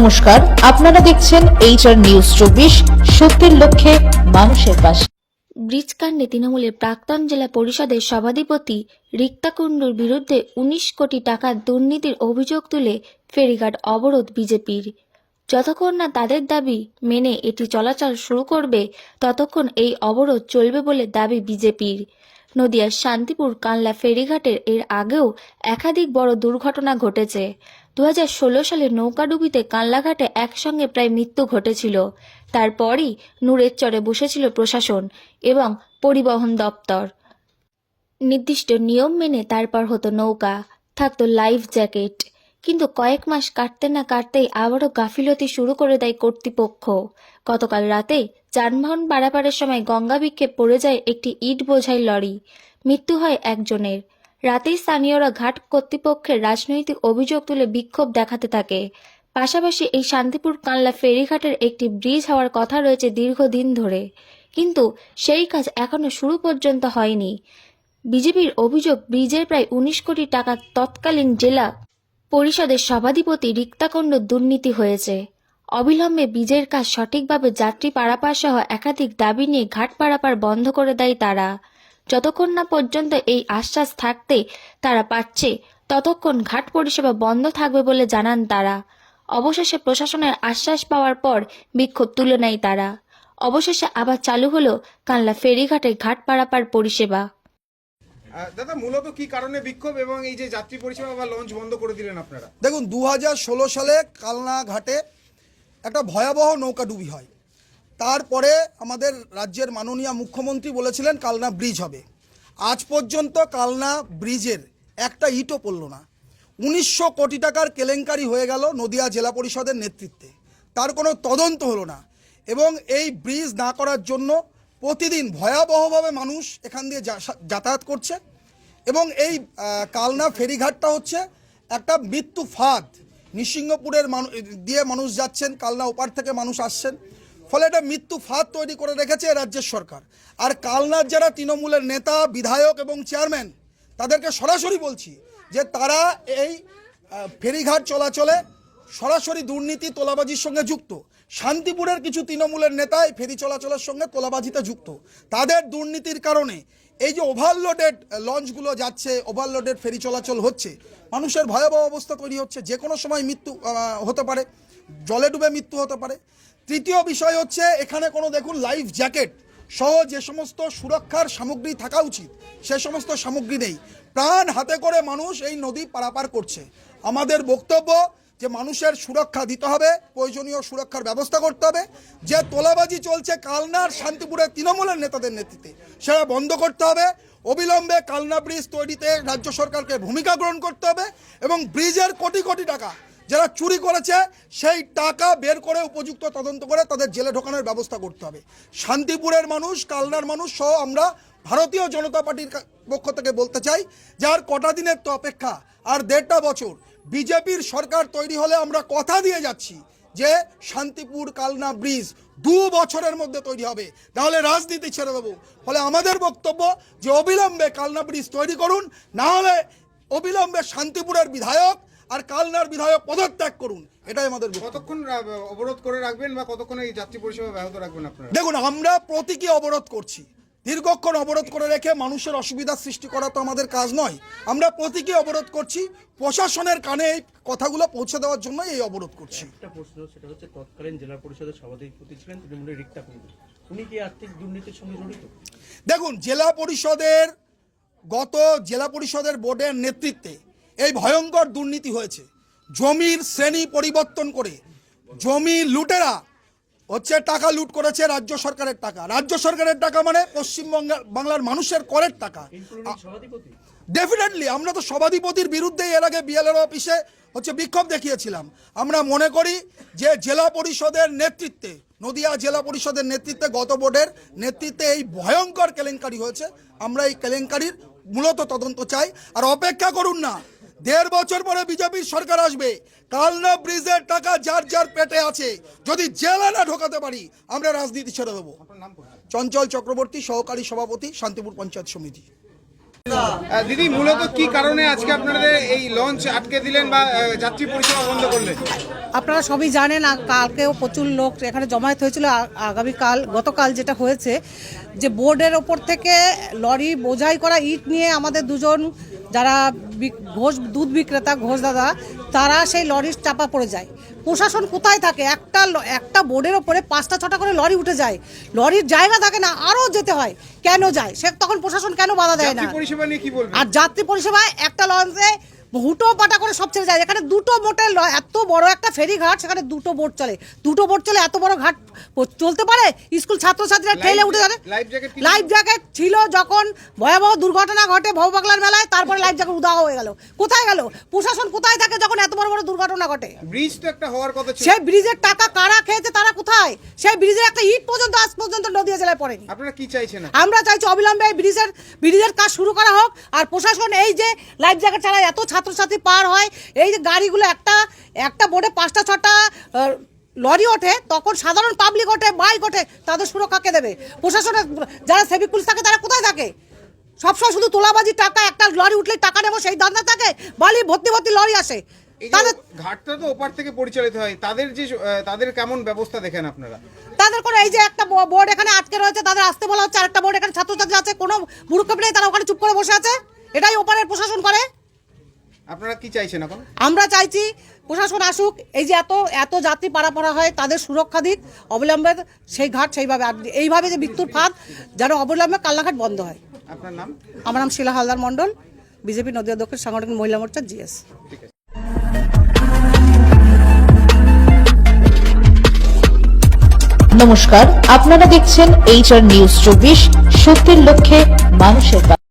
নমস্কার, আপনারা দেখছেন এইচআর নিউজ চব্বিশ, সত্যের লক্ষ্যে মানুষের পাশে। ব্রিজকাণ্ডে তৃণমূলের প্রাক্তন জেলা পরিষদের সভাধিপতি রিক্তা কুণ্ডুর বিরুদ্ধে উনিশ কোটি টাকার দুর্নীতির অভিযোগ তুলে ফেরিঘাট অবরোধ বিজেপির। যতক্ষণ না তাদের দাবি মেনে এটি চলাচল শুরু করবে, ততক্ষণ এই অবরোধ চলবে বলে দাবি বিজেপির। নদিয়ার শান্তিপুর কানলা ফেরিঘাটের এর আগেও একাধিক বড় দুর্ঘটনা ঘটেছে। দু হাজার ষোলো সালে নৌকাডুবিতে কানলাঘাটে একসঙ্গে প্রায় মৃত্যু ঘটেছিল। তারপরই নূরের চরে বসেছিল প্রশাসন এবং পরিবহন দপ্তর। নির্দিষ্ট নিয়ম মেনে তারপর হতো নৌকা, থাকতো লাইফ জ্যাকেট। কিন্তু কয়েক মাস কাটতে না কাটতেই আবারও গাফিলতি শুরু করে দেয় কর্তৃপক্ষ। গতকাল রাতে যানবাহন পারাপারের সময় গঙ্গা বিক্ষেপ পড়ে যায় একটি ইট বোঝাই লরি। মৃত্যু হয় একজনের। রাতেই স্থানীয়রা ঘাট কর্তৃপক্ষের রাজনৈতিক অভিযোগ তুলে বিক্ষোভ দেখাতে থাকে। পাশাপাশি এই শান্তিপুর কানলা ফেরিঘাটের একটি ব্রিজ হওয়ার কথা রয়েছে দীর্ঘদিন ধরে। কিন্তু সেই কাজ এখনও শুরু পর্যন্ত হয়নি। বিজেপির অভিযোগ, ব্রিজের প্রায় উনিশ কোটি টাকা তৎকালীন জেলা পরিষদের সভাধিপতি রিক্তাকণ্ড দুর্নীতি হয়েছে। অবিলম্বে ব্রিজের কাজ সঠিকভাবে যাত্রী পারাপার সহ একাধিক দাবি নিয়ে ঘাট পারাপার বন্ধ করে দেয় তারা। যতক্ষণ না পর্যন্ত এই আশ্বাস থাকতে তারা পাচ্ছে ততক্ষণ ঘাট পরিষেবা বন্ধ থাকবে বলে জানান তারা। অবশেষে প্রশাসনের আশ্বাস পাওয়ার পর বিক্ষোভ তুলে নেয় তারা। অবশেষে আবার চালু হলো কানলা ফেরিঘাটে ঘাট পারাপার পরিষেবা। দাদা মূলত কি কারণে বিক্ষোভ এবং এই যে যাত্রী পরিষেবা বা লঞ্চ বন্ধ করে দিলেন আপনারা? দেখুন দু হাজার ষোলো সালে কালনা ঘাটে একটা ভয়াবহ নৌকাডুবি হয়। তারপরে আমাদের রাজ্যের মাননীয় মুখ্যমন্ত্রী বলেছিলেন কালনা ব্রিজ হবে। আজ পর্যন্ত কালনা ব্রিজের একটা ইটও পড়ল না। উনিশশো কোটি টাকার কেলেঙ্কারি হয়ে গেল নদিয়া জেলা পরিষদের নেতৃত্বে। তার কোনো তদন্ত হলো না এবং এই ব্রিজ না করার জন্য প্রতিদিন ভয়াবহভাবে মানুষ এখান দিয়ে যাতায়াত করছে এবং এই কালনা ফেরিঘাটটা হচ্ছে একটা মৃত্যু ফাঁদ। নিসিংহপুরের মানুষ দিয়ে মানুষ যাচ্ছেন, কালনা ওপার থেকে মানুষ আসছেন। ফলে এটা মৃত্যু ফাঁদ তৈরি করে রেখেছে রাজ্যের সরকার। আর কালনার যারা তৃণমূলের নেতা, বিধায়ক এবং চেয়ারম্যান, তাদেরকে সরাসরি বলছি যে তারা এই ফেরিঘাট চলাচলে সরাসরি দুর্নীতি, তোলাবাজির সঙ্গে যুক্ত। শান্তিপুরের কিছু তৃণমূলের নেতা এই ফেরি চলাচলের সঙ্গে তোলাবাজিতে যুক্ত। তাদের দুর্নীতির কারণে এই যে ওভারলোডেড লঞ্চগুলো যাচ্ছে ওভারলোডেড ফেরি চলাচল হচ্ছে, মানুষের ভয়াবহ অবস্থা তৈরি হচ্ছে। যে কোনো সময় মৃত্যু হতে পারে। জলে ডুবে মৃত্যু হতে পারে। তৃতীয় বিষয় হচ্ছে, এখানে কোনো দেখুন লাইফ জ্যাকেট সহ যে সমস্ত সুরক্ষার সামগ্রী থাকা উচিত, সে সমস্ত সামগ্রী নেই। প্রাণ হাতে করে মানুষ এই নদী পারাপার করছে। আমাদের বক্তব্য যে মানুষের সুরক্ষা দিতে হবে, প্রয়োজনীয় সুরক্ষার ব্যবস্থা করতে হবে, যে তোলাবাজি চলছে কালনার শান্তিপুরের তৃণমূলের নেতাদের নেতৃত্বে, সেটা বন্ধ করতে হবে। অবিলম্বে কালনা ব্রিজ তৈরিতে রাজ্য সরকারকে ভূমিকা গ্রহণ করতে হবে এবং ব্রিজের কোটি কোটি টাকা যারা চুরি করেছে, সেই টাকা বের করে উপযুক্ত তদন্ত করে তাদের জেলে ঢোকানোর ব্যবস্থা করতে হবে। শান্তিপুরের মানুষ, কালনার মানুষ সহ আমরা ভারতীয় জনতা পার্টির পক্ষ থেকে বলতে চাই যে আর কটা দিনের তো অপেক্ষা, আর দেড়টা বছর, বিজেপির সরকার তৈরি হলে আমরা কথা দিয়ে যাচ্ছি যে শান্তিপুর কালনা ব্রিজ দু বছরের মধ্যে তৈরি হবে। তাহলে রাজনীতি ছেড়ে দেবো। ফলে আমাদের বক্তব্য যে অবিলম্বে কালনা ব্রিজ তৈরি করুন, না হলে অবিলম্বে শান্তিপুরের বিধায়ক আর কালনার বিধায়ক পদত্যাগ করুন এটাই আমাদের কতক্ষণ অবরোধ করে রাখবেন বা কতক্ষণ এই যাত্রী পরিষেবা ব্যাহত রাখবেন আপনারা? দেখুন আমরা প্রতীকী অবরোধ করছি। দীর্ঘক্ষণ অবরোধ করে রেখে মানুষের অসুবিধার সৃষ্টি করা তো আমাদের কাজ নয়। আমরা প্রতীকী অবরোধ করছি প্রশাসনের কানে এই কথাগুলো পৌঁছে দেওয়ার জন্য এই অবরোধ করছি। একটা প্রশ্ন সেটা হচ্ছে তৎকালীন জেলা পরিষদের সভাধিপতি ছিলেন তৃণমূলের রিক্তা কুণ্ডু উনি কি আর্থিক দুর্নীতির সঙ্গে জড়িত? দেখুন জেলা পরিষদের গত জেলা পরিষদের বোর্ডের নেতৃত্বে এই ভয়ঙ্কর দুর্নীতি হয়েছে। জমির শ্রেণি পরিবর্তন করে জমি লুটেরা হচ্ছে টাকা লুট করেছে রাজ্য সরকারের টাকা। রাজ্য সরকারের টাকা মানে পশ্চিমবঙ্গ বাংলার মানুষের করের টাকা। ডেফিনেটলি আমরা তো সভাধিপতির বিরুদ্ধে এর আগে বিএলএর অফিসে হচ্ছে বিক্ষোভ দেখিয়েছিলাম। আমরা মনে করি যে জেলা পরিষদের নেতৃত্বে নদিয়া জেলা পরিষদের নেতৃত্বে গত বোর্ডের নেতৃত্বে এই ভয়ঙ্কর কেলেঙ্কারি হয়েছে। আমরা এই কেলেঙ্কারির মূলত তদন্ত চাই। আর অপেক্ষা করুন না দেড় বছর পরে বিজেপির সরকার আসবে। কালনা ব্রিজের টাকা যার যার পেটে আছে। যদি জেলে না ঢোকাতে পারি আমরা রাজনীতি ছেড়ে দেবো। চঞ্চল চক্রবর্তী সহকারী সভাপতি শান্তিপুর পঞ্চায়েত সমিতি। দিদি মূলত কি কারণে আজকে আপনাদের এই লঞ্চ আটকে দিলেন বা যাত্রী পরিষেবা বন্ধ করলেন? আপনারা সবই জানেন কালকেও প্রচুর লোক এখানে জমায়েত হয়েছিল। আগামীকাল গতকাল যেটা হয়েছে যে বোর্ডের ওপর থেকে লরি বোঝাই করা ইট নিয়ে আমাদের দুজন যারা ঘোষ দুধ বিক্রেতা ঘোষ দাদা তারা সেই লরির চাপা পড়ে যায়। প্রশাসন কোথায় থাকে? একটা একটা বোর্ডের ওপরে পাঁচটা ছটা করে লরি উঠে যায়। লরির জায়গা থাকে না আরও যেতে হয়। কেন যায়? সে তখন প্রশাসন কেন বাধা দেয় না? আর যাত্রী পরিষেবায় একটা লঞ্চে হুটো পাটা করে সব ছেড়ে যায়। এখানে দুটো বোটের এত বড় একটা ফেরি ঘাট সেখানে দুটো বোট চলে। দুটো বোট চলে এত বড় ঘাট চলতে পারে? স্কুল ছাত্রছাত্রীরা ঠেলে উঠে যাবে। লাইফ জ্যাকেট ছিল যখন ভয়াবহ দুর্ঘটনা ঘটে ভববাগলার মেলায় তারপরে লাইফ জ্যাকেট উদাহ হয়ে গেল। কোথায় গেল? প্রশাসন কোথায় থাকে যখন এত বড় বড় দুর্ঘটনা ঘটে? ব্রিজ তো একটা হওয়ার কথা ছিল। সেই ব্রিজের টাকা কারা খেয়েছে তারা কোথায়? সেই ব্রিজের একটা ইট পর্যন্ত আজ পর্যন্ত নদীয়া জেলায় পড়েনি। আপনারা কি চাইছেন? আমরা চাইছি অবিলম্বে এই ব্রিজের ব্রিজের কাজ শুরু করা হোক আর প্রশাসন এই যে লাইফ জ্যাকেট ছাড়া এত ছাত্রছাত্রী পার হয় এই যে গাড়িগুলো একটা একটা বোর্ডে পাঁচটা ছটা লরি ওঠে তখন সাধারণ পাবলিক ওঠে বাইক ওঠে তাদের সুরক্ষাকে দেবে? প্রশাসনের যারা সেভিক পুলিশ থাকে তারা কোথায় থাকে? সবসময় শুধু তোলাবাজি টাকা একটা লরি উঠলে টাকা নেব সেই ধান্দা থাকে? বালি ভর্তি ভর্তি লরি আসে। তাদের ঘাটটা তো ওপার থেকে পরিচালিত হয়। তাদের যে তাদের কেমন ব্যবস্থা দেখেন আপনারা? তাদের করে এই যে একটা বোর্ড এখানে আটকে রয়েছে তাদের আসতে বলা হচ্ছে আরেকটা বোর্ড এখানে ছাত্রছাত্রী আছে কোনো মূর্খ নেই তারা ওখানে চুপ করে বসে আছে? এটাই ওপারের প্রশাসন করে। আপনারা কি চাইছেন এখন? আমরা চাইছি প্রশাসন আসুক এই যে এত এত যাত্রী পারাপাড়া হয় তাদের সুরক্ষা দিক অবিলম্বে সেই ঘাট সেইভাবে আর এইভাবে যে মৃত্যুর ফাঁদ যেন অবিলম্বে কাল্লাঘাট বন্ধ হয়। আপনার নাম? আমার নাম শিলা হালদার মণ্ডল বিজেপি নদীয়া দক্ষিণ সাংগঠনিক মহিলা মোর্চা জিএস। ঠিক আছে। নমস্কার আপনারা দেখছেন এইচআর নিউজ চব্বিশ সত্যের লক্ষ্যে মানুষের